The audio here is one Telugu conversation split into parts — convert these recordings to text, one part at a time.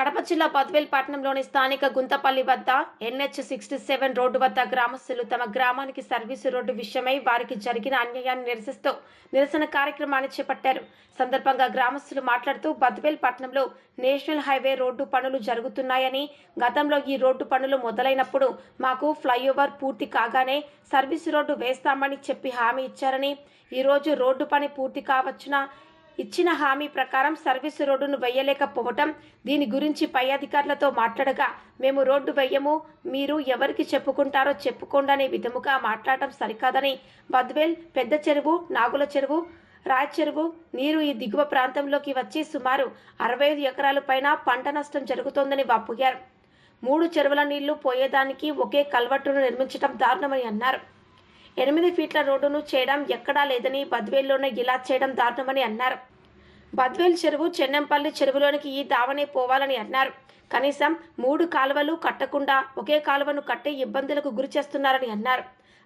కడప జిల్లా బద్వేల్ పట్టణంలోని స్థానిక గుంతపల్లి వద్ద ఎన్హెచ్ సిక్స్టీ సెవెన్ రోడ్డు వద్ద గ్రామస్తులు తమ గ్రామానికి సర్వీసు రోడ్డు విషయమై వారికి జరిగిన అన్యాయాన్ని నిరసిస్తూ నిరసన కార్యక్రమాన్ని చేపట్టారు. సందర్భంగా గ్రామస్తులు మాట్లాడుతూ బద్వేల్ పట్టణంలో నేషనల్ హైవే రోడ్డు పనులు జరుగుతున్నాయని గతంలో ఈ రోడ్డు పనులు మొదలైనప్పుడు మాకు ఫ్లైఓవర్ పూర్తి కాగానే సర్వీసు రోడ్డు వేస్తామని చెప్పి హామీ ఇచ్చారని ఈరోజు రోడ్డు పని పూర్తి కావచ్చున ఇచ్చిన హామీ ప్రకారం సర్వీసు రోడ్డును వేయలేకపోవటం దీని గురించి పై అధికారులతో మాట్లాడగా మేము రోడ్డు వేయము మీరు ఎవరికి చెప్పుకుంటారో చెప్పుకోండి అనే విధముగా మాట్లాడటం సరికాదని. బద్వేల్ పెద్ద చెరువు నాగుల చెరువు రాయ చెరువు నీరు ఈ దిగువ ప్రాంతంలోకి వచ్చి సుమారు అరవై ఐదు ఎకరాల పైన పంట నష్టం జరుగుతోందని వాపోయారు. మూడు చెరువుల నీళ్ళు పోయేదానికి ఒకే కల్వట్టును నిర్మించడం దారుణమని అన్నారు. ఎనిమిది ఫీట్ల రోడ్డును చేయడం ఎక్కడా లేదని బద్వేల్లోనే ఇలా చేయడం దారుణమని అన్నారు. బద్వేల్ చెరువు చెన్నంపల్లి చెరువులోనికి ఈ దావనే పోవాలని అన్నారు. కనీసం మూడు కాలువలు కట్టకుండా ఒకే కాలువను కట్టే ఇబ్బందులకు గురి చేస్తున్నారని అన్నారు.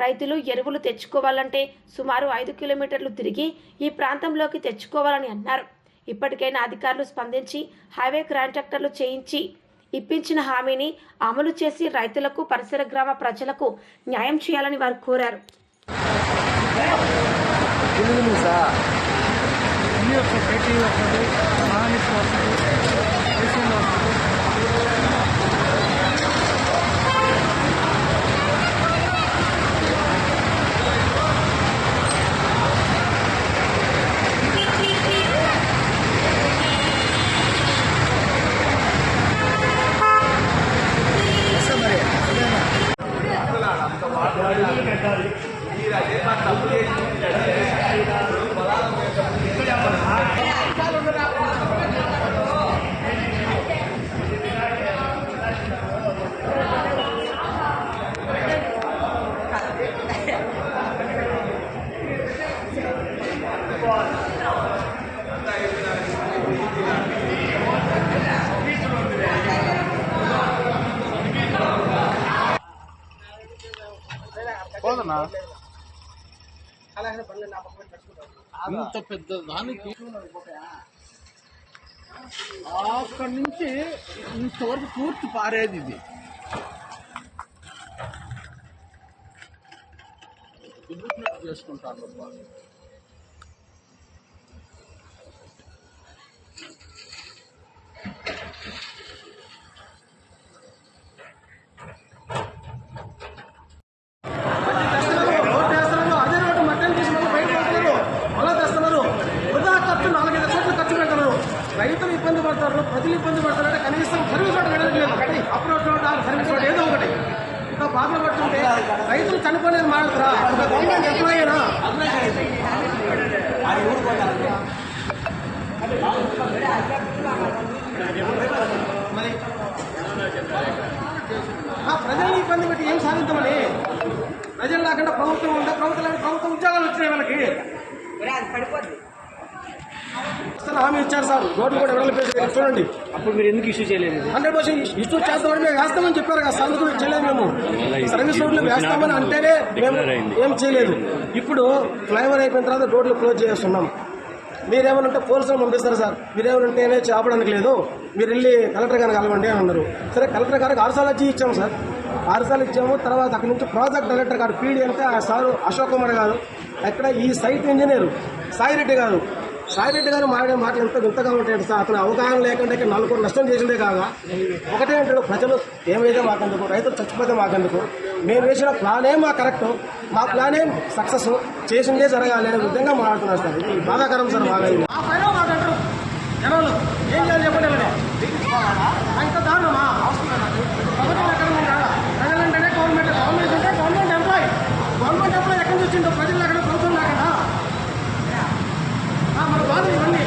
రైతులు ఎరువులు తెచ్చుకోవాలంటే సుమారు ఐదు కిలోమీటర్లు తిరిగి ఈ ప్రాంతంలోకి తెచ్చుకోవాలని అన్నారు. ఇప్పటికైనా అధికారులు స్పందించి హైవే కాంట్రాక్టర్లు చేయించి ఇప్పించిన హామీని అమలు చేసి రైతులకు పరిసర గ్రామ ప్రజలకు న్యాయం చేయాలని వారు కోరారు. అన్నీ ఇంత పెద్ద దానికి? అక్కడి నుంచి ఇంతవరకు పూర్తి పారేది ఇది. చేసుకుంటాను అబ్బా. రోడ్డు వేస్తున్నారు అదే రోడ్డు మట్టలు తీసి మళ్ళీ బయట పెడుతున్నారు మళ్ళీ తెస్తున్నారు వృధా ఖర్చు నాలుగైదు కోట్లు ఖర్చు పెడుతున్నారు రైతులు ఇబ్బంది పడతారు ప్రజలు ఇబ్బంది పడతారంటే కనీసం సర్వీస్ రోడ్డు వెళ్ళట్లేదు ఒకటి approach road or service road ఏదో ఒకటి ఇంకా బాధలు పడుతుంటే రైతులు చనిపోలేదు మాట్లాడతారా ఒక గవర్నమెంట్ ఎంప్లాయీనా ఆ ప్రజల్ని ఇబ్బంది పెట్టి ఏం సాధిద్దామని ప్రజలు లేకుండా ప్రభుత్వం ఉందా ప్రభుత్వం ప్రభుత్వం ఉద్యోగాలు వచ్చినాయి వాళ్ళకి. అసలు హామీ ఇచ్చారు సార్. రోడ్లు కూడా ఎవరైనా చూడండి. అప్పుడు మీరు ఎందుకు ఇష్యూ చేయలేదు? హండ్రెడ్ పర్సెంట్ ఇష్యూ చేస్తామని మేము వేస్తామని చెప్పారు కదా. అందుకు చేయలేదు మేము? సర్వీస్ రోడ్లు వేస్తామని అంటేనే మేము ఏం చేయలేదు. ఇప్పుడు ఫ్లైఓవర్ అయిపోయిన తర్వాత రోడ్లు క్లోజ్ చేస్తున్నాం. మీరేమనంటే పోలీసులు పంపిస్తారు సార్. మీరేమనంటేనే చేపడానికి లేదు. మీరు వెళ్ళి కలెక్టర్ గారిని కలవండి అని అన్నారు. సరే కలెక్టర్ గారికి ఆరుసార్లు వచ్చి ఇచ్చాము సార్. ఆరుసార్లు ఇచ్చాము. తర్వాత అక్కడి నుంచి ప్రాజెక్ట్ డైరెక్టర్ గారు పీడి అంటే ఆ సారు అశోక్ కుమార్ గారు. అక్కడ ఈ సైట్ ఇంజనీర్ సాయిరెడ్డి గారు. సాయిరెడ్డి గారు మాట్లాడే మాటలు ఎంత వింతగా ఉంటాడు సార్ అతను అవగాహన లేకుండా ఇక్కడ నలుగురు నష్టం చేసిందే కాగా ఒకటే అంటాడు ప్రజలు ఏమైతే మాకెందుకు రైతులు చచ్చిపోతే మాకెందుకు? మేము వేసిన ప్లానే మా కరెక్ట్ మా ప్లానే సక్సెస్ చేసిందే జరగాలి అనే విధంగా మాట్లాడుతున్నారు సార్. ఇది బాధాకరం సార్ బాగా జనాలు ఏం చేయాలి చెప్పండి ఇంత దారుణమా? అవసరం లేదా? ప్రభుత్వం ఎక్కడ ఉంది కదా? ప్రజలంటేనే గవర్నమెంట్ గవర్నమెంట్ అంటే గవర్నమెంట్ ఎంప్లాయ్ గవర్నమెంట్ ఎంప్లాయ్ ఎక్కడి నుంచి వచ్చిందో ప్రజలు లేకుండా ప్రభుత్వం లేకుండా ఆ, మన బాధ ఇవన్నీ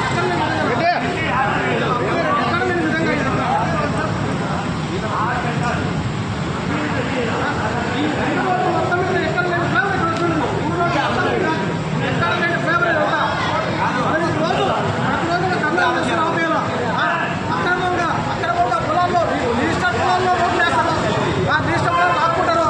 ఎక్కడ లేని విధంగా- ఎక్కడ లేని విధంగా ఇదంతా. ఈ రెండు రోజులు మొత్తం మీద ఎక్కడ లేని ఫేవరెట్ వస్తుంది. మూడు రోజులు మొత్తం మీద ఎక్కడ లేని ఫేవరెట్ అంతా. ప్రతి రోజు ప్రతి రోజు కన్నా చేస్తున్న ఆపేయాల. ఆ, అక్రమంగా అక్రమంగా పొలాల్లో రిజిస్టర్ పొలాల్లో రోడ్లు వేస్తారు ఆ రిజిస్టర్ పొలాలు ఆపుకుంటారు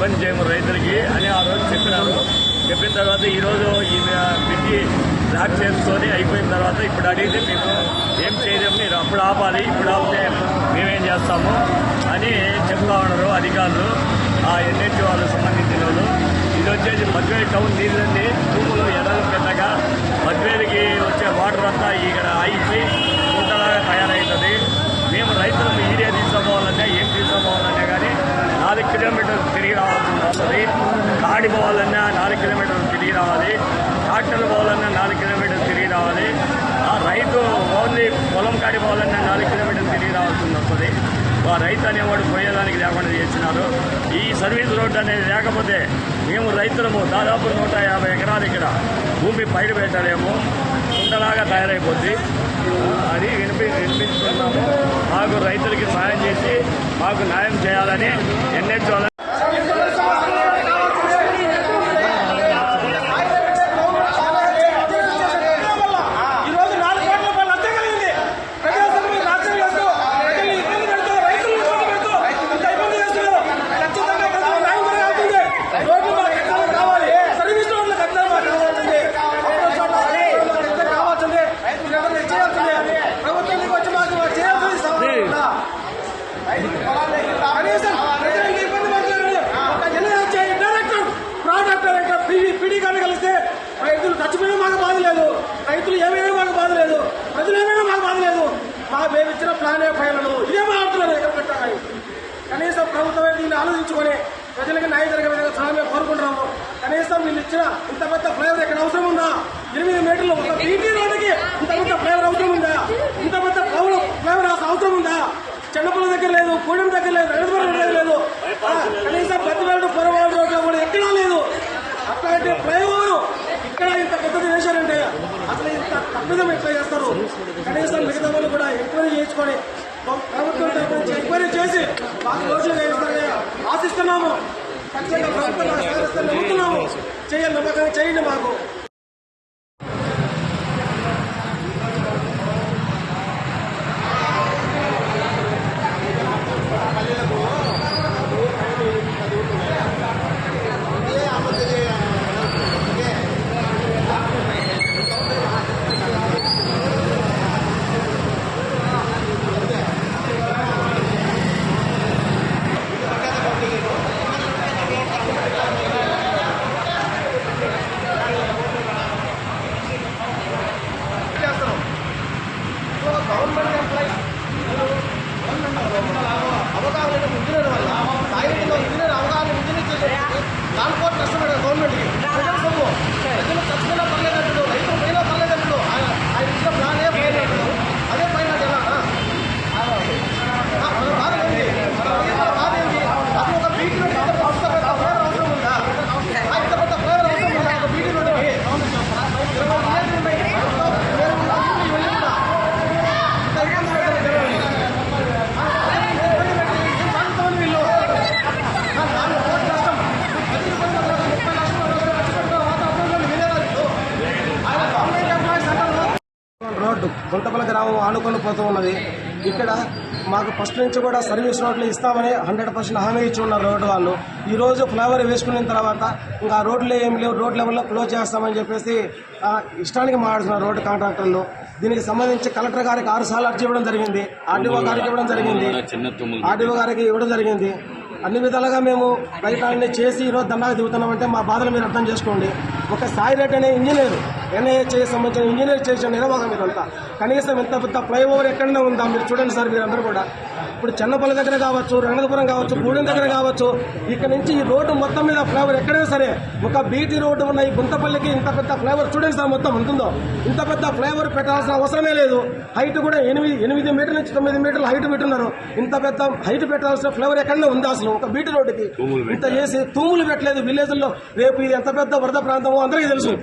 రైతులకి అని ఆ రోజు చెప్పినారు. చెప్పిన తర్వాత ఈరోజు ఈ బ్రిడ్జి బ్లాక్ చేసుకొని అయిపోయిన తర్వాత ఇప్పుడు అడిగితే మేము ఏం చేయలేము మీరు అప్పుడు ఆపాలి ఇప్పుడు ఆపితే మేమేం చేస్తాము అని చెప్తా ఉన్నారు అధికారులు. ఆ ఎన్హెచ్ వాళ్ళకి సంబంధించిన వాళ్ళు. ఇది వచ్చేసి మధ్వేలి టౌన్ నీళ్ళండి భూములు ఎడలు పెద్దగా మధ్వేలికి వచ్చే వాటర్ అంతా ఇక్కడ అయిపోయి కుంటలాగా తయారవుతుంది మేము రైతులకు ఏరియా తీసుకోవాలన్నా ఏం తీసుకోవాలన్నా కానీ నాలుగు కిలోమీటర్లు తిరిగి రావాల్సి వస్తుంది కాడి పోవాలన్నా నాలుగు కిలోమీటర్లు తిరిగి రావాలి. ట్రాక్టర్లు పోవాలన్నా నాలుగు కిలోమీటర్లు తిరిగి రావాలి. ఆ రైతు ఓన్లీ పొలం కాడి పోవాలన్నా నాలుగు కిలోమీటర్లు తిరిగి రావాల్సి వస్తుంది ఆ రైతు అనేవాడు పోయేదానికి లేకుండా చేసినారు ఈ సర్వీస్ రోడ్డు అనేది లేకపోతే మేము రైతులము దాదాపు నూట యాభై ఎకరాలు ఇక్కడ భూమి పైరు పెట్టలేము. కుండలాగా తయారైపోద్ది. అది వినిపి వినిపిస్తున్నాము మాకు రైతులకి సహాయం చేసి మాకు న్యాయం చేయాలని ఎన్హెచ్ వాళ్ళ ఈ రోజు నాలుగు కోట్ల రూపాయలు నష్టం కలిగింది ప్రజాస్వామ్యం మీద రాజ్యం చేస్తూ ప్రజల్ని ఇబ్బంది పెడుతూ రైతులు ఇబ్బంది పెడుతూ ఇంత ఇబ్బంది చేస్తున్నారు ఖచ్చితంగా ప్రజలు న్యాయం జరగాల్సిందే రోడ్లు మాకు ఖచ్చితంగా కావాలి సర్వీస్ రోడ్లు ఖచ్చితంగా మాకు కావాల్సిందే ఆటో చోట్ల సర్వీస్ రోడ్లు ఖచ్చితంగా కావాల్సిందే రైతులు ఎవరైనా చేయాల్సిందే ప్రభుత్వం మీకు వచ్చి మాకు చేయాల్సింది సమస్య కనీసం ప్రజలకు ఇబ్బంది పడుతున్నారు ఒక NSA director product director PD PD గారిని కలిస్తే రైతులు చచ్చిపోయినా మాకు బాధ లేదు రైతులు ఏమైనా మాకు బాధ లేదు ప్రజలు ఏమైనా మాకు బాధ లేదు మా మేము ఇచ్చిన ఇదే మాట్లాడుతున్నారు ఎక్కడ కనీసం ప్రభుత్వమే దీన్ని ఆలోచించుకొని ప్రజలకు న్యాయం జరిగే విధంగా చాలా కోరుకుంటున్నాము. కనీసం నేను ఇచ్చిన ఇంత పెద్ద ఫ్లేవర్ ఇక్కడ అవసరం ఉందా? ఎనిమిది మీటర్లు ఒక బీటీ రోడ్డుకి ఇంత పెద్ద ఫ్లేవర్ అవసరం ఉందా? ఇంత పెద్ద ఫ్లేవర్ అవసరం ఉందా? చెన్నపల్లి దగ్గర లేదు కూడెం దగ్గర లేదు రణపల్లి లేదు ఆ, కనీసం పత్తివేలు పొరవాడు రోడ్లో కూడా ఎక్కడా లేదు అట్లాంటి ఫ్లైఓవర్ ఇక్కడ ఇంత పెద్దది వేశారంటే అసలు ఇంత తప్పిదం ఎట్లా చేస్తారు కనీసం మిగతా వాళ్ళు కూడా ఎంక్వైరీ ప్రభుత్వం నుంచి ఎంక్వైరీ చేసి మాకు రోజు వేస్తారని ఆశిస్తున్నాము. ఖచ్చితంగా ప్రభుత్వం సహకరిస్తారని నమ్ముతున్నాము చేయాలి నమ్మకంగా చేయండి మాకు గవర్నమెంట్ ఎంప్లాయీస్ అవగాహన లేని ఇంజనీర్ వల్ల సాహిత్యంలో ఇంజనీర్ అవగాహన ఇంజనీర్ చేసే దానికోటి నష్టపడే గవర్నమెంట్కి ప్రజల సొమ్ము ప్రజలు చచ్చిపోయినా పర్లేదంటాడు రైతులు పోయినా పర్లేదంటాడు ఆయన ఆయన ఇచ్చిన ప్లాన్ ఏ పైన అదే పైన ఎలా మన బాధ ఏంటి మన రైతుల బాధ ఏంటి అసలు ఒక బీటీ రోడ్ ఇంత పెద్ద ఫ్లేవర్ అవసరం ఉందా ఆ ఇంత పెద్ద ఫ్లేవర్ అవసరం ఉందా ఒక బీటీ రోడ్డుకి ఇరవై విలేజ్లు ఉన్నాయి వేరే ఊళ్ళకి వెళ్ళి కూడా ఇంత ఇబ్బంది పెట్టారు జనాల్ని. రోడ్డు గుంటపల గ్రామం పోతూ ఉన్నది. ఇక్కడ మాకు ఫస్ట్ నుంచి కూడా సర్వీస్ రోడ్లు ఇస్తామని హండ్రెడ్ పర్సెంట్ హామీ ఇచ్చి ఉన్నారు రోడ్డు వాళ్ళు. ఈ రోజు ఫ్లైఓవర్ వేసుకున్న తర్వాత ఇంకా రోడ్లు ఏం లేవు రోడ్ లెవెల్లో క్లోజ్ చేస్తామని చెప్పేసి ఇష్టానికి మాట్లాడుతున్నారు రోడ్డు కాంట్రాక్టర్లు. దీనికి సంబంధించి కలెక్టర్ గారికి ఆరు సార్లు అర్జీ ఇవ్వడం జరిగింది. ఆర్డీఓ గారికి ఇవ్వడం జరిగింది. ఆర్డీఓ గారికి ఇవ్వడం జరిగింది. అన్ని విధాలుగా మేము ప్రయత్నాన్ని చేసి ఈరోజు దండాకు దిగుతున్నామంటే మా బాధలు మీరు అర్థం చేసుకోండి. ఒక సాయి రెడ్డి అనే ఇంజనీర్ ఎన్ఐహెచ్ఐ సంబంధించిన ఇంజనీర్ చేసిన నిర్వాహకం మీరంతా కనీసం ఇంత పెద్ద ఫ్లైఓవర్ ఎక్కడనే ఉందా? మీరు చూడండి సార్ మీరందరూ కూడా. ఇప్పుడు చెన్నపల్లి దగ్గర కావచ్చు రంగనాథపురం కావచ్చు గూడెం దగ్గర కావచ్చు ఇక్కడ నుంచి ఈ రోడ్డు మొత్తం మీద ఫ్లైఓవర్ ఎక్కడైనా సరే ఒక బీటీ రోడ్డు ఉన్న ఈ గుంతపల్లికి ఇంత పెద్ద ఫ్లైఓవర్ చూడండి సార్ మొత్తం ఉంటుందో. ఇంత పెద్ద ఫ్లైఓవర్ పెట్టాల్సిన అవసరమే లేదు. హైట్ కూడా ఎనిమిది ఎనిమిది మీటర్ల నుంచి తొమ్మిది మీటర్ల హైట్ పెట్టున్నారు. ఇంత పెద్ద హైట్ పెట్టాల్సిన ఫ్లైఓవర్ ఎక్కడనే ఉంది అసలు? ఒక బీటీ రోడ్డుకి. ఇంత చేసి తూములు పెట్టలేదు. విలేజ్లో రేపు ఇది ఎంత పెద్ద వరద ప్రాంతమో అందరికీ తెలుసు.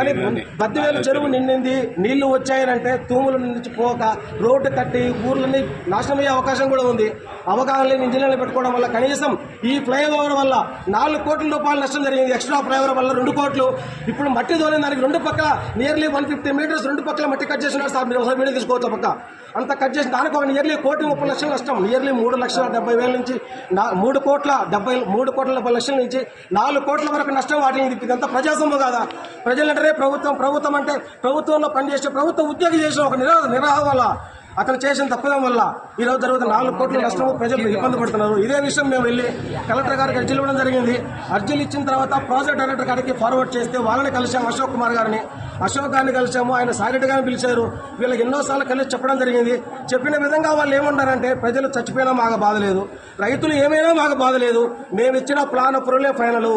కానీ బద్దివేలు చెరువు నిండింది నీళ్ళు వచ్చాయనంటే తూముల నుంచి పోక రోడ్డు కట్టి ఊర్లని నాశనమయ్యే అవకాశం కూడా ఉంది. అవగాహన లేని ఇంజనీర్లు పెట్టుకోవడం వల్ల కనీసం ఈ ఫ్లైఓవర్ వల్ల నాలుగు కోట్ల రూపాయల నష్టం జరిగింది. ఎక్స్ట్రా ఫ్లైఓవర్ వల్ల రెండు కోట్లు. ఇప్పుడు మట్టి దోలిన దానికి రెండు పక్కల నియర్లీ వన్ ఫిఫ్టీ మీటర్స్ రెండు పక్కల మట్టి కట్ చేసినారు సార్. మీరు ఒకసారి వీడియో తీసుకోవచ్చు పక్క. అంత కట్ చేసి దానికి ఒక నియర్లీ కోటి ముప్పై లక్షల నష్టం. నియర్లీ మూడు లక్షల డెబ్బై వేల నుంచి మూడు కోట్ల డెబ్బై మూడు కోట్ల డెబ్బై లక్షల నుంచి నాలుగు కోట్ల వరకు నష్టం వాటిని ఇదంతా ప్రజాసొమ్ము కాదా? ప్రజలంటే ప్రభుత్వం ప్రభుత్వం అంటే ప్రభుత్వంలో పనిచేసే ప్రభుత్వ ఉద్యోగి చేసిన ఒక నిరా నిరాహ వల్ల అతను చేసిన తప్పదం వల్ల ఈరోజు రోజు జరుగుతున్న నాలుగు కోట్ల నష్టము ప్రజలు ఇబ్బంది పడుతున్నారు. ఇదే విషయం మేము వెళ్ళి కలెక్టర్ గారికి అర్జీలు ఇవ్వడం జరిగింది. అర్జీలు ఇచ్చిన తర్వాత ప్రాజెక్ట్ డైరెక్టర్ గారికి ఫార్వర్డ్ చేస్తే వాళ్ళని కలిసాము అశోక్ కుమార్ గారిని. అశోక్ గారిని కలిసాము ఆయన సారెడ్డి గారిని పిలిచారు. వీళ్ళకి ఎన్నోసార్లు కలిసి చెప్పడం జరిగింది. చెప్పిన విధంగా వాళ్ళు ఏమంటారంటే ప్రజలు చచ్చిపోయినా మాకు బాధ లేదు. రైతులు ఏమైనా మాకు బాధ లేదు. మేము ఇచ్చిన ప్లాన్ అప్రూవలే ఫైనల్.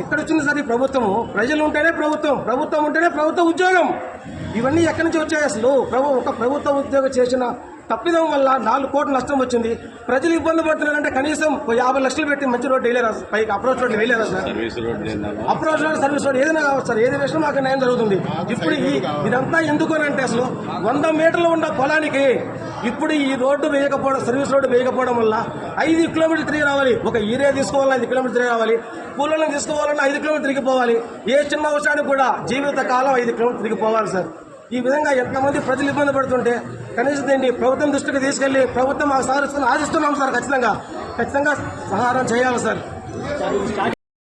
ఎక్కడొచ్చింది సరే ప్రభుత్వము? ప్రజలు ఉంటేనే ప్రభుత్వం. ప్రభుత్వం ఉంటేనే ప్రభుత్వ ఉద్యోగం. ఇవన్నీ ఎక్కడి నుంచి వచ్చాయి అసలు? ప్రభు ఒక ప్రభుత్వ ఉద్యోగం చేసిన తప్పిదం వల్ల నాలుగు కోట్ల నష్టం వచ్చింది. ప్రజలు ఇబ్బంది పడుతున్నారంటే కనీసం యాభై లక్షలు పెట్టి మంచి రోడ్డు వేయలేరా పైకి approach road వేయలేరా sir? Approach road service road ఏదైనా సార్. ఏది వేసినా మాకు న్యాయం జరుగుతుంది. ఇప్పుడు ఈ ఇదంతా ఎందుకు అంటే అసలు వంద మీటర్లు ఉన్న పొలానికి ఇప్పుడు ఈ రోడ్డు వేయకపోవడం సర్వీస్ రోడ్డు వేయకపోవడం వల్ల ఐదు కిలోమీటర్లు తిరిగి రావాలి. ఒక ఏరియా తీసుకోవాలన్నా ఐదు కిలోమీటర్లు తిరిగి రావాలి. కూలీలను తీసుకోవాలన్నా ఐదు కిలోమీటర్లు తిరిగి పోవాలి. ఏ చిన్న అవసరానికి కూడా జీవిత కాలం ఐదు కిలోమీటర్లు తిరిగి పోవాలి సార్. ఈ విధంగా ఎంతమంది ప్రజలు ఇబ్బంది పడుతుంటే కనీసం దీన్ని ప్రభుత్వం దృష్టికి తీసుకెళ్ళి ప్రభుత్వం ఆ సార్ ఆశిస్తున్నాం సార్ ఖచ్చితంగా. ఖచ్చితంగా సహారం చేయాలి సార్.